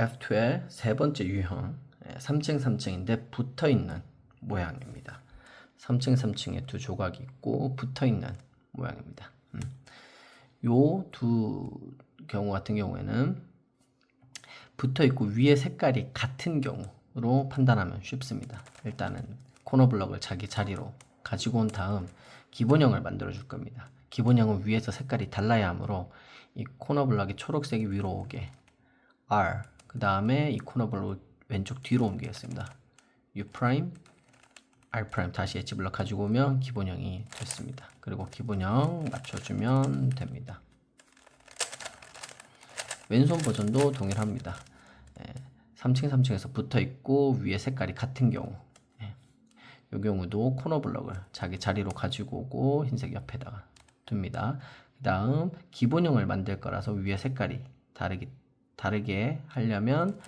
F2의 세 번째 유형 3층 3층인데 붙어 있는 모양입니다. 3층 3층에 두 조각이 있고 붙어 있는 모양입니다. 음. 요두 경우 같은 경우에는 붙어 있고 위에 색깔이 같은 경우로 판단하면 쉽습니다. 일단은 코너 블럭을 자기 자리로 가지고 온 다음 기본형을 만들어 줄 겁니다. 기본형은 위에서 색깔이 달라야 하므로 이 코너 블럭이 초록색이 위로 오게 R 그 다음에 이 코너 블럭을 왼쪽 뒤로 옮기겠습니다. U 프라임 R 프라임 다시 엣지 블럭 가지고 오면 기본형이 됐습니다. 그리고 기본형 맞춰주면 됩니다. 왼손 버전도 동일합니다. 예, 3층 3층에서 붙어 있고 위에 색깔이 같은 경우 예, 이 경우도 코너 블럭을 자기 자리로 가지고 오고 흰색 옆에다가 둡니다. 그 다음 기본형을 만들 거라서 위에 색깔이 다르게, 다르게 하려면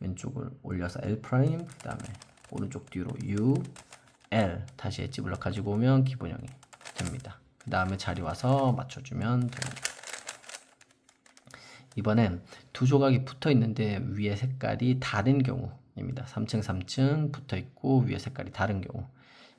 왼쪽을 올려서 L 프라임 그 다음에 오른쪽 뒤로 U L 다시 엣지 블럭 가지고 오면 기본형이 됩니다. 그 다음에 자리 와서 맞춰주면 됩니다. 이번엔 두 조각이 붙어 있는데 위에 색깔이 다른 경우입니다. 3층 3층 붙어 있고 위에 색깔이 다른 경우.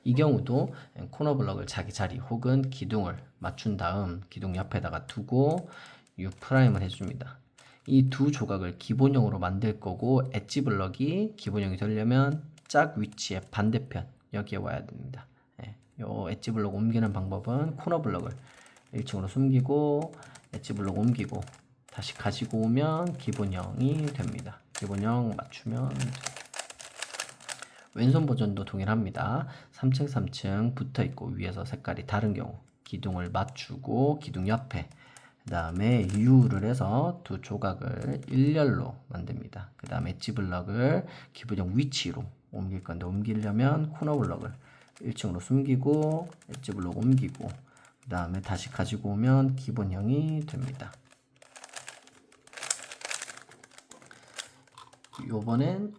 이 경우도 코너 블럭을 자기 자리 혹은 기둥을 맞춘 다음 기둥 옆에다가 두고 U 프라임을 해줍니다. 이 두 조각을 기본형으로 만들 거고 엣지 블럭이 기본형이 되려면 짝 위치의 반대편 여기에 와야 됩니다. 예, 요 엣지 블럭 옮기는 방법은 코너 블럭을 1층으로 숨기고 엣지 블럭 옮기고 다시 가지고 오면 기본형이 됩니다. 기본형 맞추면. 왼손 버전도 동일합니다. 3층 3층 붙어 있고 위에서 색깔이 다른 경우 기둥을 맞추고 기둥 옆에 그 다음에 U를 해서 두 조각을 일렬로 만듭니다. 그 다음에 엣지 블럭을 기본형 위치로 옮길 건데 옮기려면 코너 블럭을 1층으로 숨기고 엣지 블럭 옮기고 그 다음에 다시 가지고 오면 기본형이 됩니다. 요번엔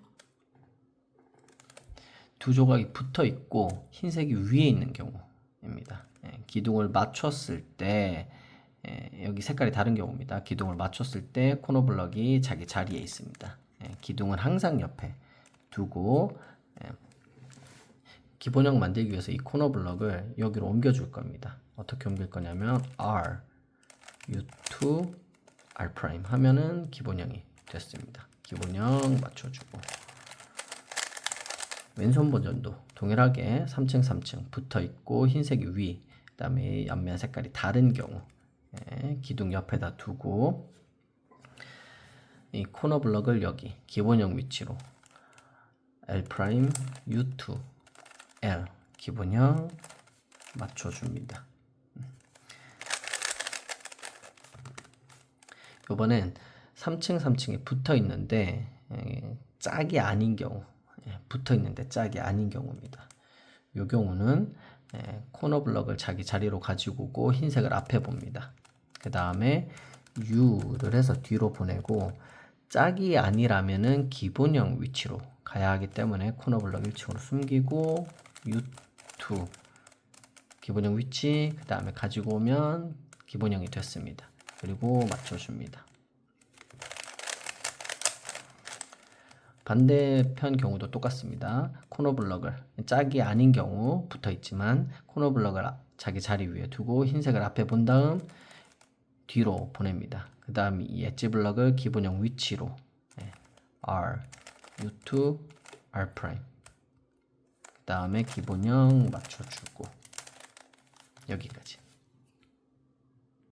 두 조각이 붙어 있고 흰색이 위에 있는 경우입니다. 예, 기둥을 맞췄을 때 예, 여기 색깔이 다른 경우입니다. 기둥을 맞췄을 때 코너 블럭이 자기 자리에 있습니다. 예, 기둥은 항상 옆에 두고 예, 기본형 만들기 위해서 이 코너 블럭을 여기로 옮겨줄 겁니다. 어떻게 옮길 거냐면 R U2 R 하면은 기본형이 됐습니다. 기본형 맞춰주고 왼손 버전도 동일하게 3층 3층 붙어 있고 흰색이 위 그다음에 옆면 색깔이 다른 경우 예, 기둥 옆에다 두고 이 코너 블럭을 여기 기본형 위치로 L 프라임 U2 L 기본형 맞춰줍니다. 이번엔 3층 3층에 붙어 있는데 에, 짝이 아닌 경우 예, 붙어 있는데 짝이 아닌 경우입니다. 이 경우는 에, 코너 블럭을 자기 자리로 가지고 오고 흰색을 앞에 봅니다. 그 다음에 U를 해서 뒤로 보내고 짝이 아니라면은 기본형 위치로 가야 하기 때문에 코너 블럭 1층으로 숨기고 U2 기본형 위치 그 다음에 가지고 오면 기본형이 됐습니다. 그리고 맞춰줍니다. 반대편 경우도 똑같습니다. 코너 블럭을 짝이 아닌 경우 붙어 있지만 코너 블럭을 아- 자기 자리 위에 두고 흰색을 앞에 본 다음 뒤로 보냅니다. 그 다음 이 엣지 블럭을 기본형 위치로 네, R, U2, R 프라임 그 다음에 기본형 맞춰주고 여기까지